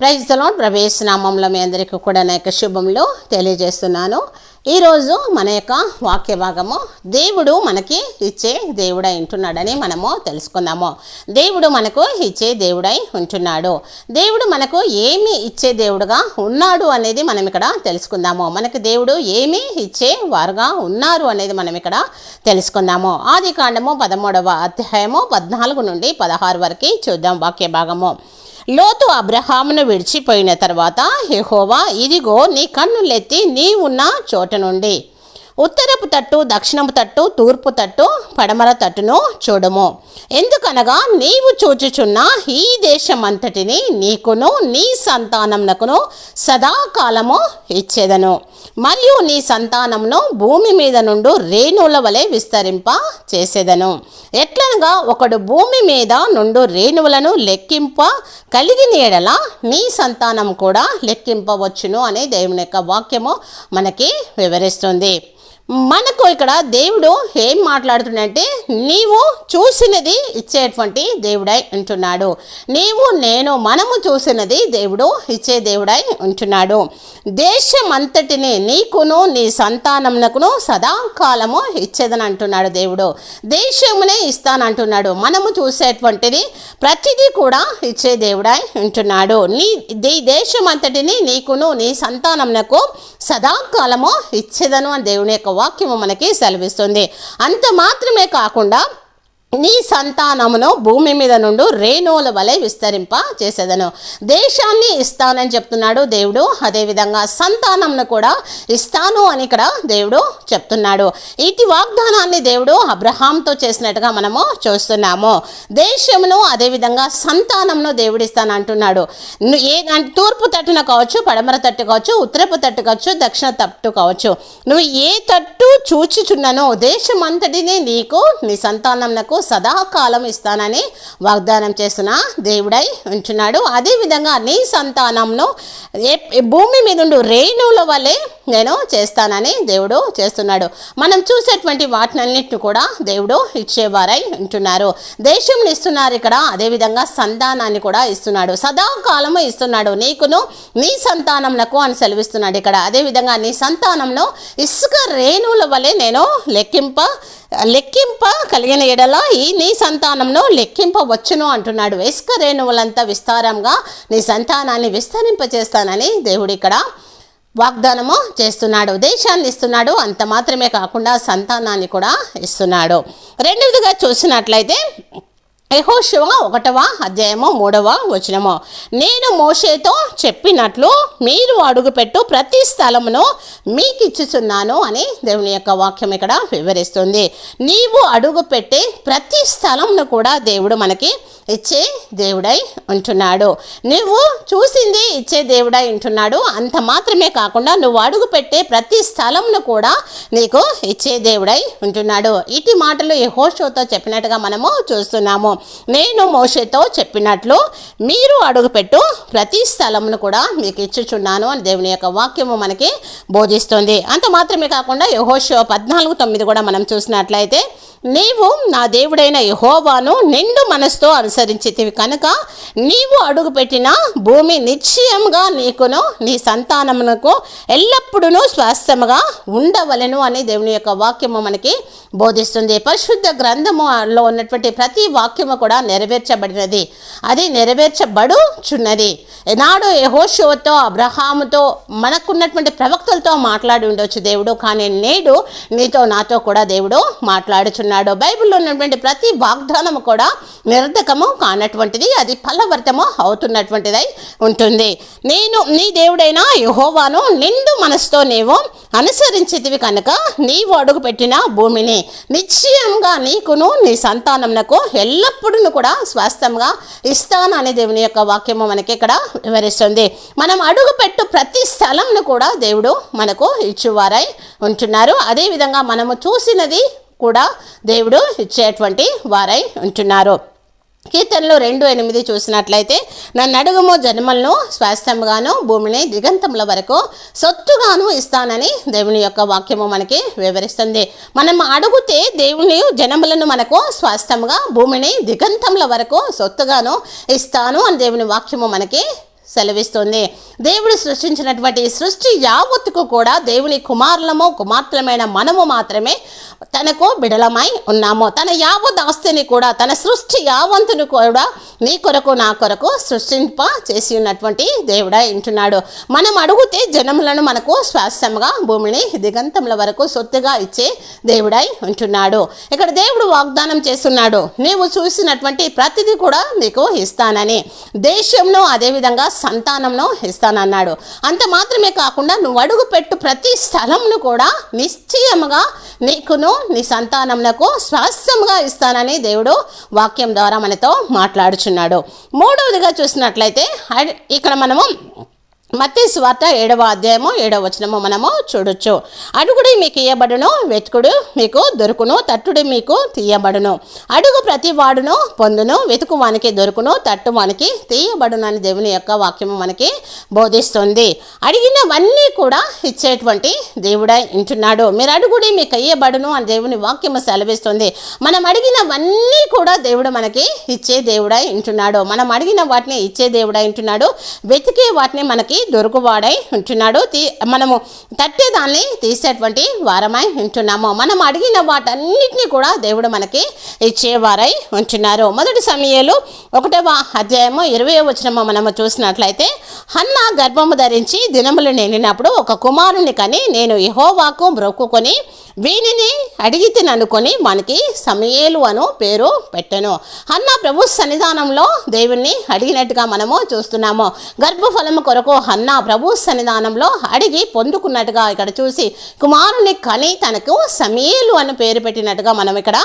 ప్రైజ్లో ప్రవేశనామంలో మీ అందరికీ కూడా నా యొక్క శుభంలో తెలియజేస్తున్నాను. ఈరోజు మన యొక్క వాక్య భాగము దేవుడు మనకి ఇచ్చే దేవుడై ఉంటున్నాడని మనము తెలుసుకుందాము. దేవుడు మనకు ఇచ్చే దేవుడై ఉంటున్నాడు. దేవుడు మనకు ఏమి ఇచ్చే దేవుడుగా ఉన్నాడు అనేది మనం ఇక్కడ తెలుసుకుందాము. మనకు దేవుడు ఏమి ఇచ్చే వారుగా ఉన్నారు అనేది మనం ఇక్కడ తెలుసుకుందాము. ఆది కాండము పదమూడవ అధ్యాయము పద్నాలుగు నుండి పదహారు వరకు చూద్దాం వాక్య భాగము. లోతు అబ్రహామును విడిచిపోయిన తర్వాత యెహోవా ఇదిగో నీ కన్నులెత్తి నీ ఉన్న చోట నుండి. ఉత్తరపు తట్టు దక్షిణపు తట్టు తూర్పు తట్టు పడమర తట్టును చూడము. ఎందుకనగా నీవు చూచుచున్న ఈ దేశమంతటిని నీకును నీ సంతానమునకును సదాకాలము ఇచ్చేదను. మరియు నీ సంతానమును భూమి మీద నుండి రేణువుల వలె విస్తరింప చేసేదను. ఎట్లనగా ఒకడు భూమి మీద నుండి రేణువులను లెక్కింప కలిగిన ఎడల నీ సంతానం కూడా లెక్కింపవచ్చును అనే దేవుని యొక్క వాక్యము మనకి వివరిస్తుంది. మనకు ఇక్కడ దేవుడు ఏం మాట్లాడుతున్నాడంటే నీవు చూసినది ఇచ్చేటువంటి దేవుడై ఉంటున్నాడు. నీవు నేను మనము చూసినది దేవుడు ఇచ్చే దేవుడై ఉంటున్నాడు. దేశం అంతటిని నీకును నీ సంతానమునకును సదాకాలము ఇచ్చేదని అంటున్నాడు దేవుడు. దేశమునే ఇస్తానంటున్నాడు. మనము చూసేటువంటిది ప్రతిదీ కూడా ఇచ్చే దేవుడై ఉంటున్నాడు. నీ దీ దేశం అంతటిని నీకును నీ సంతానమునకు సదాకాలము ఇచ్చేదను అని దేవుని యొక్క వాక్యము మనకి సెలవిస్తుంది. అంత మాత్రమే కాకుండా నీ సంతానమును భూమి మీద నుండి రేణువుల వలె విస్తరింప చేసేదను. దేశాన్ని ఇస్తానని చెప్తున్నాడు దేవుడు. అదేవిధంగా సంతానంను కూడా ఇస్తాను అని ఇక్కడ దేవుడు చెప్తున్నాడు. ఇటు వాగ్దానాన్ని దేవుడు అబ్రహాంతో చేసినట్టుగా మనము చూస్తున్నాము. దేశమును అదేవిధంగా సంతానంను దేవుడిస్తాను అంటున్నాడు. ఏ అంటే తూర్పు తట్టున కావచ్చు పడమర తట్టు కావచ్చు ఉత్తరపు తట్టు కావచ్చు దక్షిణ తట్టు కావచ్చు. నువ్వు ఏ తట్టు చూచుచున్నానో దేశం అంతటిని నీకు నీ సంతానంనకు సదాకాలం ఇస్తానని వాగ్దానం చేసిన దేవుడై ఉంచున్నాడు అదేవిధంగా నీ సంతానంను ఏ- భూమి మీద ఉండు రేణువుల వల్లే నేను చేస్తానని దేవుడు చేస్తున్నాడు. మనం చూసేటువంటి వాటినన్నింటిని కూడా దేవుడు ఇచ్చేవారై ఉంటున్నారు. దేశం ఇస్తున్నారు ఇక్కడ అదేవిధంగా సంతానాన్ని కూడా ఇస్తున్నాడు. సదాకాలము ఇస్తున్నాడు. నీకును నీ సంతానములకు అని సెలవిస్తున్నాడు ఇక్కడ. అదేవిధంగా నీ సంతానంలో ఇసుక రేణువుల వలె నేను లెక్కింప లెక్కింప కలిగిన ఎడల ఈ నీ సంతానంను లెక్కింపవచ్చును అంటున్నాడు. ఇసుక రేణువులంతా విస్తారంగా నీ సంతానాన్ని విస్తరింపచేస్తానని దేవుడు ఇక్కడ వాగ్దానము చేస్తున్నాడు దేశాన్ని ఇస్తున్నాడు. అంత మాత్రమే కాకుండా సంతానాన్ని కూడా ఇస్తున్నాడు. రెండవదిగా చూసినట్లయితే యహోశివ ఒకటవ అధ్యాయము మూడవ వచనము. నేను మోషేతో చెప్పినట్లు మీరు అడుగుపెట్టు ప్రతి స్థలమును మీకు ఇచ్చుచున్నాను అని దేవుని యొక్క వాక్యం ఇక్కడ వివరిస్తుంది. నీవు అడుగుపెట్టే ప్రతి స్థలంను కూడా దేవుడు మనకి ఇచ్చే దేవుడై ఉంటున్నాడు. నువ్వు చూసింది ఇచ్చే దేవుడై ఉంటున్నాడు. అంత మాత్రమే కాకుండా నువ్వు అడుగుపెట్టే ప్రతి స్థలంను కూడా నీకు ఇచ్చే దేవుడై ఉంటున్నాడు. ఇటు మాటలు యహోషోతో చెప్పినట్టుగా మనము చూస్తున్నాము. నేను మోషేతో చెప్పినట్లు మీరు అడుగుపెట్టు ప్రతి స్థలమును కూడా మీకు ఇచ్చుచున్నాను అని దేవుని యొక్క వాక్యము మనకి బోధిస్తుంది. అంత మాత్రమే కాకుండా యహోషో పద్నాలుగు తొమ్మిది కూడా మనం చూసినట్లయితే నీవు నా దేవుడైన యహోవాను నిండు మనసుతో అనుసరించితివి కనుక నీవు అడుగుపెట్టిన భూమి నిశ్చయంగా నీకును నీ సంతానమునకు ఎల్లప్పుడూ స్వాస్థ్యముగా ఉండవలెను అని దేవుని యొక్క వాక్యము మనకి బోధిస్తుంది. పరిశుద్ధ గ్రంథములో ఉన్నటువంటి ప్రతి వాక్యము కూడా నెరవేర్చబడినది. అది నెరవేర్చబడుచున్నది. నాడు యహోషువతో అబ్రహాముతో మనకున్నటువంటి ప్రవక్తలతో మాట్లాడి ఉండొచ్చు దేవుడు కానీ నేడు నీతో నాతో కూడా దేవుడు మాట్లాడుచున్నాడు. బైబిల్లో ఉన్నటువంటి ప్రతి వాగ్దానము కూడా నిరర్ధకము కానటువంటిది అది ఫలవర్తము అవుతున్నటువంటిదై ఉంటుంది. నేను నీ దేవుడైన యహోవాను నిండు మనసుతో నీవు అనుసరించితివి కనుక నీవు అడుగుపెట్టిన భూమిని నిశ్చయంగా నీకును నీ సంతానమునకు ఎల్లప్పుడూ కూడా స్వాస్థ్యంగా ఇస్తాను అనే దేవుని యొక్క వాక్యము మనకి ఇక్కడ వివరిస్తుంది. మనం అడుగుపెట్టు ప్రతి స్థలంను కూడా దేవుడు మనకు ఇచ్చువారై ఉంటున్నారు. అదేవిధంగా మనము చూసినది కూడా దేవుడు ఇచ్చేటువంటి వారై ఉంటున్నారు. కీర్తనలు రెండు ఎనిమిది చూసినట్లయితే నన్ను అడుగుము జన్మలను స్వాస్థ్యంగాను భూమిని దిగంతముల వరకు సొత్తుగాను ఇస్తానని దేవుని యొక్క వాక్యము మనకి వివరిస్తుంది. మనం అడుగుతే దేవుని జనములను మనకు స్వాస్థ్యంగా భూమిని దిగంతముల వరకు సొత్తుగాను ఇస్తాను అని దేవుని వాక్యము మనకి సెలవిస్తుంది. దేవుడు సృష్టించినటువంటి సృష్టి యావత్తుకు కూడా దేవుని కుమారులము కుమార్తెలమైన మనము మాత్రమే తనకు బిడలమై ఉన్నాము. తన యావత్ ఆస్తిని కూడా తన సృష్టి యావంతుని కూడా నీ కొరకు నా కొరకు సృష్టింప చేసి ఉన్నటువంటి దేవుడా వింటున్నాడు మనం అడుగుతే జనములను మనకు శ్వాసముగా భూమిని దిగంతముల వరకు సొత్తుగా ఇచ్చే దేవుడై ఉంటున్నాడు. ఇక్కడ దేవుడు వాగ్దానం చేస్తున్నాడు. నీవు చూసినటువంటి ప్రతిదీ కూడా నీకు ఇస్తానని. దేశంను అదేవిధంగా సంతానంను ఇస్తానన్నాడు. అంత మాత్రమే కాకుండా నువ్వు అడుగు పెట్టు ప్రతి స్థలంను కూడా నిశ్చయముగా నీకును నీ సంతానమునకు స్వాస్థ్యంగా ఇస్తానని దేవుడు వాక్యం ద్వారా మనతో మాట్లాడుచున్నాడు. మూడవదిగా చూసినట్లయితే ఇక్కడ మనము మత్తే స్వార్త ఏడవ అధ్యాయము ఏడవ వచనము మనము చూడొచ్చు. అడుగుడి మీకు ఇయ్యబడును వెతుకుడు మీకు దొరుకును తట్టుడి మీకు తీయబడును. అడుగు ప్రతి వాడును పొందును వెతుకు వానికి దొరుకును తట్టు వానికి తీయబడును అని దేవుని యొక్క వాక్యము మనకి బోధిస్తుంది. అడిగినవన్నీ కూడా ఇచ్చేటువంటి దేవుడై ఉంటున్నాడు. మీరు అడుగుడి మీకు అయ్యబడును అని దేవుని వాక్యము సెలవిస్తుంది. మనం అడిగినవన్నీ కూడా దేవుడు మనకి ఇచ్చే దేవుడై ఉంటున్నాడు. మనం అడిగిన వాటిని ఇచ్చే దేవుడై ఉంటున్నాడు. వెతికే వాటిని మనకి దొరుకువాడై ఉంటున్నాడు. తీ మనము తట్టేదాన్ని తీసేటువంటి వారమై ఉంటున్నాము. మనం అడిగిన వాటన్నిటిని కూడా దేవుడు మనకి ఇచ్చేవారై ఉంటున్నారు. మొదటి సమయాలు ఒకటవ అధ్యాయము ఇరవై వచనము మనము చూసినట్లయితే హన్న గర్భము ధరించి దినములు నిండినప్పుడు ఒక కుమారుని కని నేను యహోవాకు బ్రొక్కుకొని వీనిని అడిగితే అనుకొని మనకి సమయేలు అను పేరు పెట్టెను. అన్న ప్రభు సన్నిధానంలో దేవుణ్ణి అడిగినట్టుగా మనము చూస్తున్నాము. గర్భఫలము కొరకు అన్న ప్రభు సన్నిధానంలో అడిగి పొందుకున్నట్టుగా ఇక్కడ చూసి కుమారుని కని తనకు సమయేలు అని పేరు పెట్టినట్టుగా మనం ఇక్కడ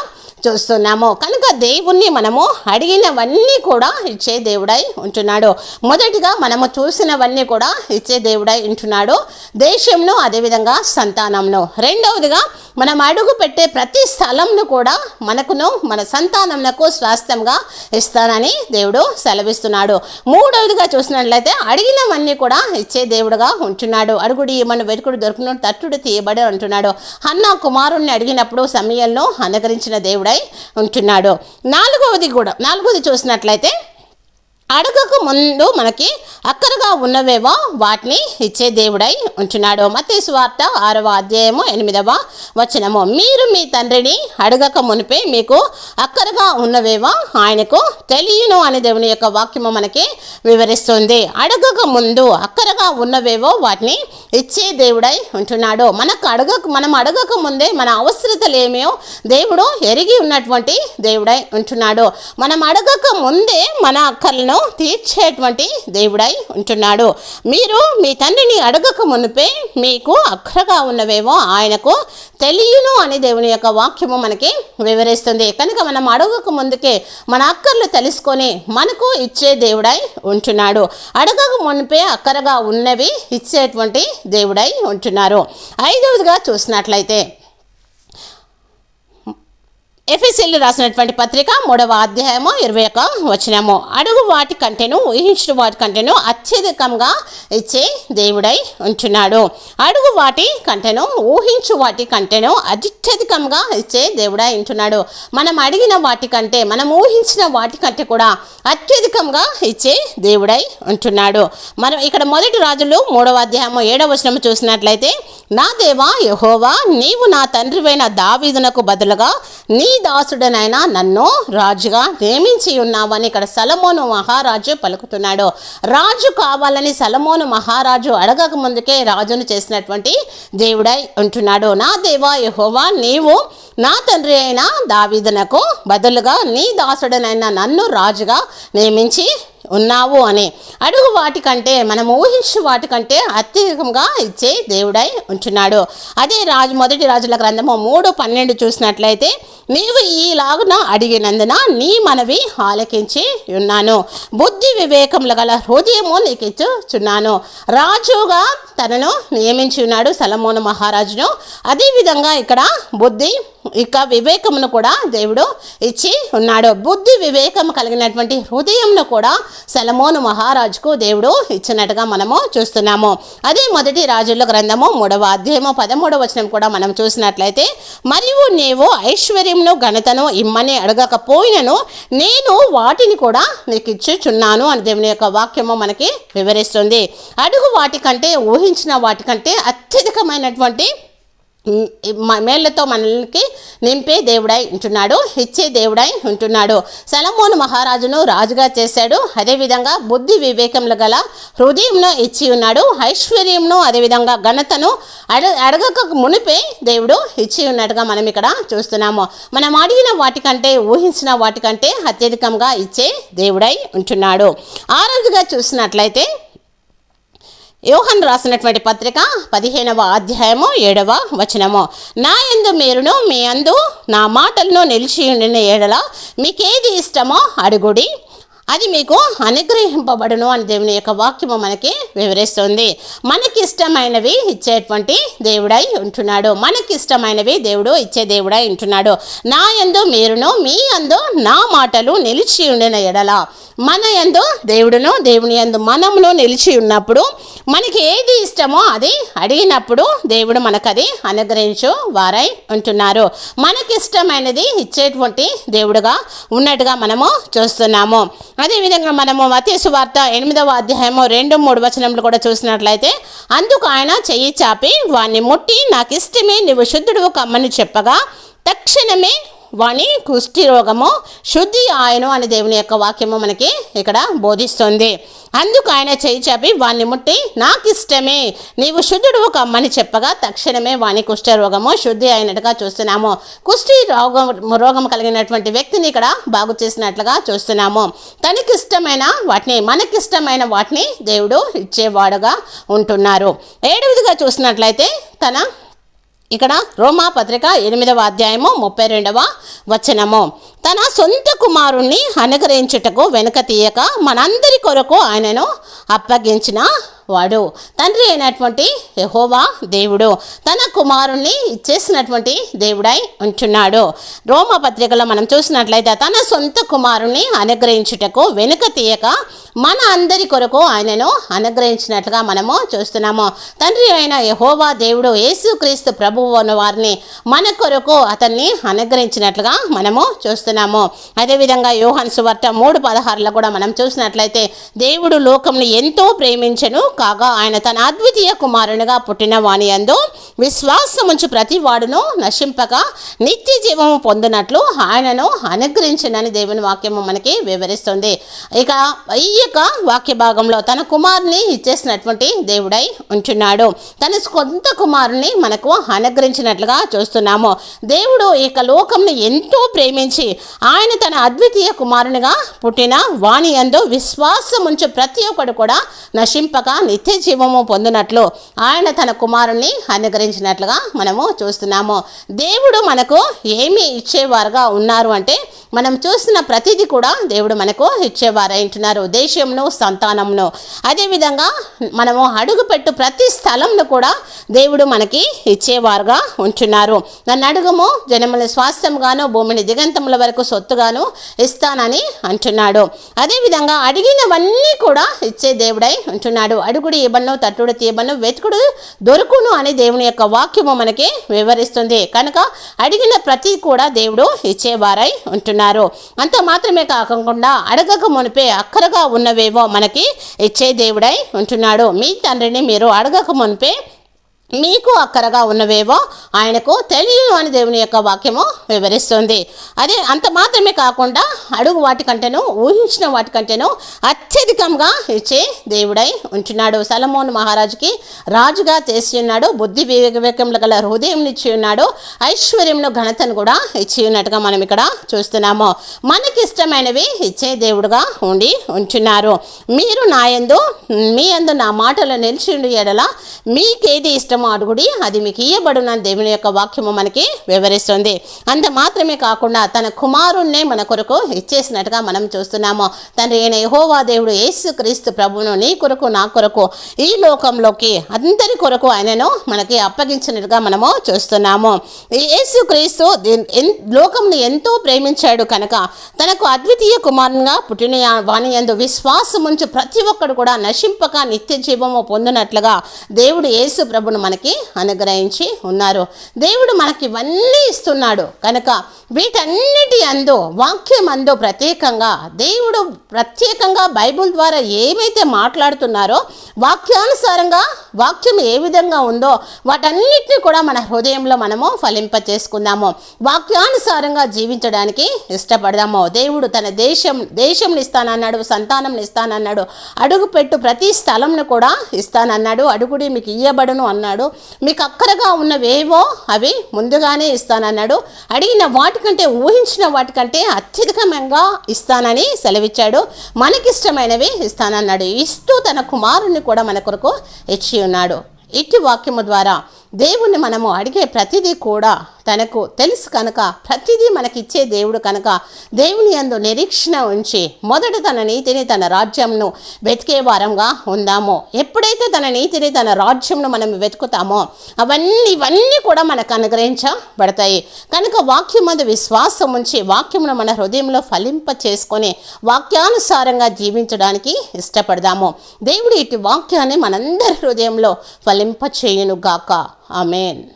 చూస్తున్నాము. కనుక దేవుణ్ణి మనము అడిగినవన్నీ కూడా ఇచ్చే దేవుడై ఉంటున్నాడు. మొదటిగా మనము చూసినవన్నీ కూడా ఇచ్చే దేవుడై ఉంటున్నాడు. దేశంను అదేవిధంగా సంతానంను రెండవదిగా మనం అడుగు పెట్టే ప్రతి స్థలంను కూడా మనకును మన సంతానంకు స్వాస్థ్యంగా ఇస్తానని దేవుడు సెలవిస్తున్నాడు. మూడవదిగా చూసినట్లయితే అడిగినవన్నీ కూడా ఇచ్చే దేవుడుగా ఉంటున్నాడు. అడుగుడి మన వెతుకుడు దొరుకును తట్టుడు తీయబడి అంటున్నాడు అన్న కుమారుణ్ణి అడిగినప్పుడు సమయంలో అనుకరించిన దేవుడై ఉంటున్నాడు. నాలుగవది కూడా నాలుగవది చూసినట్లయితే అడగకు ముందు మనకి అక్కరగా ఉన్నవేవో వాటిని ఇచ్చే దేవుడై ఉంటున్నాడు. మతీ వార్త ఆరవ అధ్యాయము ఎనిమిదవ వచనము. మీరు మీ తండ్రిని అడగక మునిపే మీకు అక్కరగా ఉన్నవేవో ఆయనకు తెలియను అనే దేవుని యొక్క వాక్యము మనకి వివరిస్తుంది. అడగక ముందు అక్కరగా ఉన్నవేవో వాటిని ఇచ్చే దేవుడై ఉంటున్నాడు. మనకు అడగక మనం అడగక ముందే మన అవసరతలు ఏమో దేవుడు ఎరిగి ఉన్నటువంటి దేవుడై ఉంటున్నాడు. మనం అడగక ముందే మన అక్కర్లను తీర్చేటువంటి దేవుడై ఉంటున్నాడు. మీరు మీ తండ్రిని అడగక మునిపే మీకు అక్కరగా ఉన్నవేమో ఆయనకు తెలియను అని దేవుని యొక్క వాక్యము మనకి వివరిస్తుంది. కనుక మనం అడగక ముందుకే మన అక్కర్లు తెలుసుకొని మనకు ఇచ్చే దేవుడై ఉంటున్నాడు. అడగక మునిపే అక్కరగా ఉన్నవి ఇచ్చేటువంటి దేవుడై ఉంటున్నారు. ఐదవదిగా చూసినట్లయితే ఎఫ్ఎస్ఎల్ రాసినటువంటి పత్రిక మూడవ అధ్యాయము ఇరవై ఒక వచనము. అడుగు వాటి కంటేను ఊహించిన వాటి కంటేను అత్యధికంగా ఇచ్చే దేవుడై ఉంటున్నాడు. అడుగు వాటి కంటేను ఊహించు వాటి కంటేను అత్యధికంగా ఇచ్చే దేవుడై ఉంటున్నాడు. మనం అడిగిన వాటి కంటే మనం ఊహించిన వాటి కంటే కూడా అత్యధికంగా ఇచ్చే దేవుడై ఉంటున్నాడు. మనం ఇక్కడ మొదటి రాజులు మూడవ అధ్యాయము ఏడవ వచనము చూసినట్లయితే నా దేవా యహోవా నీవు నా తండ్రివైన దావీదునకు బదులుగా నీ దాసుడనైనా నన్ను రాజుగా నియమించి ఉన్నావని ఇక్కడ సలమోను మహారాజు పలుకుతున్నాడు. రాజు కావాలని సలమోను మహారాజు అడగక ముందుకే రాజును చేసినటువంటి దేవుడై ఉంటున్నాడు. నా దేవా యహోవా నీవు నా తండ్రి అయిన దావీదునకు బదులుగా నీ దాసుడనైన నన్ను రాజుగా నియమించి ఉన్నావు అని. అడుగు వాటికంటే మనం ఊహించు వాటికంటే అత్యధికంగా ఇచ్చే దేవుడై ఉంటున్నాడు. అదే రాజు మొదటి రాజుల గ్రంథము మూడు పన్నెండు చూసినట్లయితే నీవు ఈలాగున అడిగినందున నీ మనవి ఆలకించి ఉన్నాను. బుద్ధి వివేకములు గల హృదయము నీకు ఇచ్చుచున్నాను రాజుగా తనను నియమించి ఉన్నాడు సలమోను మహారాజును. అదేవిధంగా ఇక్కడ బుద్ధి ఇక వివేకమును కూడా దేవుడు ఇచ్చి ఉన్నాడు. బుద్ధి వివేకం కలిగినటువంటి హృదయంను కూడా సెలమోను మహారాజుకు దేవుడు ఇచ్చినట్టుగా మనము చూస్తున్నాము. అదే మొదటి రాజుల గ్రంథము మూడవ అధ్యాయము పదమూడవ వచనం కూడా మనం చూసినట్లయితే మరియు నీవు ఐశ్వర్యంను ఘనతను ఇమ్మని అడగకపోయినను నేను వాటిని కూడా నీకు ఇచ్చుచున్నాను అని దేవుని యొక్క వాక్యము మనకి వివరిస్తుంది. అడుగు వాటికంటే ఊహించిన వాటికంటే అత్యధికమైనటువంటి మేళ్ళతో మనల్ని నింపే దేవుడై ఉంటున్నాడు ఇచ్చే దేవుడై ఉంటున్నాడు. సలమోను మహారాజును రాజుగా చేశాడు. అదేవిధంగా బుద్ధి వివేకములు గల హృదయంను ఇచ్చి ఉన్నాడు. ఐశ్వర్యంను అదేవిధంగా ఘనతను అడ అడగక మునిపే దేవుడు ఇచ్చి ఉన్నట్టుగా మనం ఇక్కడ చూస్తున్నాము. మనం అడిగిన వాటికంటే ఊహించిన వాటికంటే అత్యధికంగా ఇచ్చే దేవుడై ఉంటున్నాడు. ఆరోజుగా చూసినట్లయితే యోహన్ రాసినటువంటి పత్రిక పదిహేనవ అధ్యాయము ఏడవ వచనము. నా ఎందు మీరును మీ అందు నా మాటలను నిలిచి ఉండిన ఏడల మీకేది ఇష్టమో అడుగుడి. అది మీకు అనుగ్రహింపబడును అని దేవుని యొక్క వాక్యము మనకి వివరిస్తుంది. మనకి ఇష్టమైనవి ఇచ్చేటువంటి దేవుడై ఉంటున్నాడు. మనకి ఇష్టమైనవి దేవుడు ఇచ్చే దేవుడై ఉంటున్నాడు. నా యందు మీరును మీ అందు నా మాటలు నిలిచి ఉండిన ఎడల. మన యందు దేవుడును దేవుని యందు మనమును నిలిచి ఉన్నప్పుడు మనకి ఏది ఇష్టమో అది అడిగినప్పుడు దేవుడు మనకు అది అనుగ్రహించు వారై ఉంటున్నారు. మనకి ఇష్టమైనది ఇచ్చేటువంటి దేవుడుగా ఉన్నట్టుగా మనము చూస్తున్నాము. అదేవిధంగా మనము మతీసు వార్త ఎనిమిదవ అధ్యాయము రెండు మూడు వచనములు కూడా చూసినట్లయితే అందుకు ఆయన చెయ్యి చాపి వాణ్ణి ముట్టి నాకు ఇష్టమే నువ్వు శుద్ధుడు కమ్మని చెప్పగా తక్షణమే వాణి కుష్టి రోగము శుద్ధి ఆయను అని దేవుని యొక్క వాక్యము మనకి ఇక్కడ బోధిస్తుంది. అందుకు ఆయన చేయి చాపి వాణ్ణి ముట్టి నాకు ఇష్టమే నీవు శుద్ధుడు కమ్మని చెప్పగా తక్షణమే వాణి కుష్ఠ రోగము శుద్ధి అయినట్టుగా చూస్తున్నాము. కుష్టి రోగం రోగం కలిగినటువంటి వ్యక్తిని ఇక్కడ బాగు చేసినట్లుగా చూస్తున్నాము. తనకిష్టమైన వాటిని మనకిష్టమైన వాటిని దేవుడు ఇచ్చేవాడుగా ఉంటున్నారు. ఏడవదిగా చూసినట్లయితే తన ఇక్కడ రోమా పత్రిక ఎనిమిదవ అధ్యాయము ముప్పై రెండవ వచనము. తన సొంత కుమారుణ్ణి అనుగ్రహించుటకు వెనుక తీయక మనందరి కొరకు ఆయనను అప్పగించిన వాడు. తండ్రి అయినటువంటి యహోవా దేవుడు. తన కుమారుణ్ణి ఇచ్చేసినటువంటి దేవుడై ఉంటున్నాడు. రోమ పత్రికలో మనం చూసినట్లయితే తన సొంత కుమారుణ్ణి అనుగ్రహించుటకు వెనుక తీయక మన అందరి కొరకు ఆయనను అనుగ్రహించినట్లుగా మనము చూస్తున్నాము. తండ్రి అయిన యహోవా దేవుడు యేసుక్రీస్తు ప్రభువు అన్న వారిని మన కొరకు అతన్ని అనుగ్రహించినట్లుగా మనము చూస్తున్నాము. అదేవిధంగా యోహన్ సువార్త మూడు పదహారులో కూడా మనం చూసినట్లయితే దేవుడు లోకంని ఎంతో ప్రేమించను కాగా ఆయన తన అద్వితీయ కుమారునిగా పుట్టిన వాని యందు విశ్వాసముంచు ప్రతి వాడును నశింపక నిత్య జీవము పొందినట్లు ఆయనను అనుగ్రహించినని దేవుని వాక్యము మనకి వివరిస్తుంది. ఇక ఈ యొక్క వాక్య భాగంలో తన కుమారుని ఇచ్చేసినటువంటి దేవుడై ఉంటున్నాడు. తన సొంత కుమారుని మనకు అనుగ్రహించినట్లుగా చూస్తున్నాము. దేవుడు ఇక లోకంను లోకంని ఎంతో ప్రేమించి ఆయన తన అద్వితీయ కుమారునిగా పుట్టిన వాణి యందు విశ్వాసముంచు ప్రతి ఒక్కడు కూడా నశింపక నిత్య జీవము పొందినట్లు ఆయన తన కుమారుణ్ణి అనుగ్రహించినట్లుగా మనము చూస్తున్నాము. దేవుడు మనకు ఏమి ఇచ్చేవారుగా ఉన్నారు అంటే మనం చూసిన ప్రతిదీ కూడా దేవుడు మనకు ఇచ్చేవారై అంటున్నారు. దేశంను సంతానంను. అదేవిధంగా మనము అడుగుపెట్టు ప్రతి స్థలంను కూడా దేవుడు మనకి ఇచ్చేవారుగా ఉంటున్నారు. నన్ను అడుగుము జనముల స్వాస్థ్యంగాను భూమిని దిగంతముల వరకు సొత్తుగాను ఇస్తానని అంటున్నాడు. అదేవిధంగా అడిగినవన్నీ కూడా ఇచ్చే దేవుడై ఉంటున్నాడు. అడుగుడు ఇవ్వను తట్టుడు తీయబను వెతుకుడు దొరుకును అని దేవుని యొక్క వాక్యము మనకి వివరిస్తుంది. కనుక అడిగిన ప్రతి కూడా దేవుడు ఇచ్చేవారై ఉంటున్నాడు. ఉంటున్నారు అంత మాత్రమే కాకుండా అడగక మునిపే అక్కరగా ఉన్నవేవో మనకి ఇచ్చే దేవుడై ఉంటున్నాడు. మీ తండ్రిని మీరు అడగక మునిపే మీకు అక్కరగా ఉన్నవేవో ఆయనకు తెలియదు అని దేవుని యొక్క వాక్యము వివరిస్తుంది. అదే అంత మాత్రమే కాకుండా అడుగు వాటికంటేను ఊహించిన వాటికంటేను అత్యధికంగా ఇచ్చే దేవుడై ఉంటున్నాడు. సలమోన్ మహారాజుకి రాజుగా చేసి ఉన్నాడు. బుద్ధి వివేకములు గల హృదయం ఇచ్చి ఉన్నాడు. ఐశ్వర్యంలో ఘనతను కూడా ఇచ్చి ఉన్నట్టుగా మనం ఇక్కడ చూస్తున్నాము. మనకి ఇష్టమైనవి ఇచ్చే దేవుడుగా ఉండి ఉంటున్నారు. మీరు నాయందు మీ యందు నా మాటలు నిలిచి ఉండి ఎడల మీకేది ఇష్టం ఏదైనా అడుగుడి అది మీకు ఇయ్యబడునని దేవుని యొక్క వాక్యము మనకి వివరిస్తుంది. అంత మాత్రమే కాకుండా తన కుమారుణ్ణే మన కొరకు ఇచ్చేసినట్టుగా మనం చూస్తున్నాము. తండ్రి అయిన యహోవా దేవుడు యేసు క్రీస్తు ప్రభువును నీ కొరకు నా కొరకు ఈ లోకంలోకి అందరి కొరకు ఆయనను మనకి అప్పగించినట్టుగా మనము చూస్తున్నాము. ఈ యేసు క్రీస్తు లోకంను ఎంతో ప్రేమించాడు కనుక తనకు అద్వితీయ కుమారునిగా పుట్టిన వాణి ఎందు విశ్వాసం ప్రతి ఒక్కడు కూడా నశింపక నిత్య జీవము పొందినట్లుగా దేవుడు యేసు ప్రభును మనకి అనుగ్రహించి ఉన్నారు. దేవుడు మనకి ఇవన్నీ ఇస్తున్నాడు. కనుక వీటన్నిటి అందు వాక్యం అందు ప్రత్యేకంగా దేవుడు ప్రత్యేకంగా బైబిల్ ద్వారా ఏమైతే మాట్లాడుతున్నారో వాక్యానుసారంగా వాక్యం ఏ విధంగా ఉందో వాటన్నిటిని కూడా మన హృదయంలో మనము ఫలింప చేసుకుందాము వాక్యానుసారంగా జీవించడానికి ఇష్టపడదాము. దేవుడు తన దేశం దేశం ఇస్తానన్నాడు సంతానం ఇస్తానన్నాడు అడుగు పెట్టు ప్రతి స్థలంను కూడా ఇస్తానన్నాడు అడుగుడి మీకు ఇయ్యబడును అన్నాడు. మీకు అక్కరగా ఉన్నవేవో అవి ముందుగానే ఇస్తానన్నాడు. అడిగిన వాటికంటే ఊహించిన వాటికంటే అత్యధికంగా ఇస్తానని సెలవిచ్చాడు. మనకిష్టమైనవి ఇస్తానన్నాడు. ఇస్తూ తన కుమారుణ్ణి కూడా మన కొరకు ఇచ్చి ఉన్నాడు. ఇట్టి వాక్యము ద్వారా దేవుణ్ణి మనము అడిగే ప్రతిదీ కూడా తనకు తెలుసు కనుక ప్రతిదీ మనకిచ్చే దేవుడు కనుక దేవుని యందు నిరీక్షణ ఉంచి మొదట తన నీతిని తన రాజ్యంను వెతికే వారంగా ఉందామో. ఎప్పుడైతే తన నీతిని తన రాజ్యంను మనం వెతుకుతామో అవన్నీ ఇవన్నీ కూడా మనకు అనుగ్రహించబడతాయి. కనుక వాక్యం మందు విశ్వాసం ఉంచి వాక్యమును మన హృదయంలో ఫలింప చేసుకొని వాక్యానుసారంగా జీవించడానికి ఇష్టపడదాము. దేవుడు ఇటు వాక్యాన్ని మనందరి హృదయంలో ఫలింప చేయును Amen.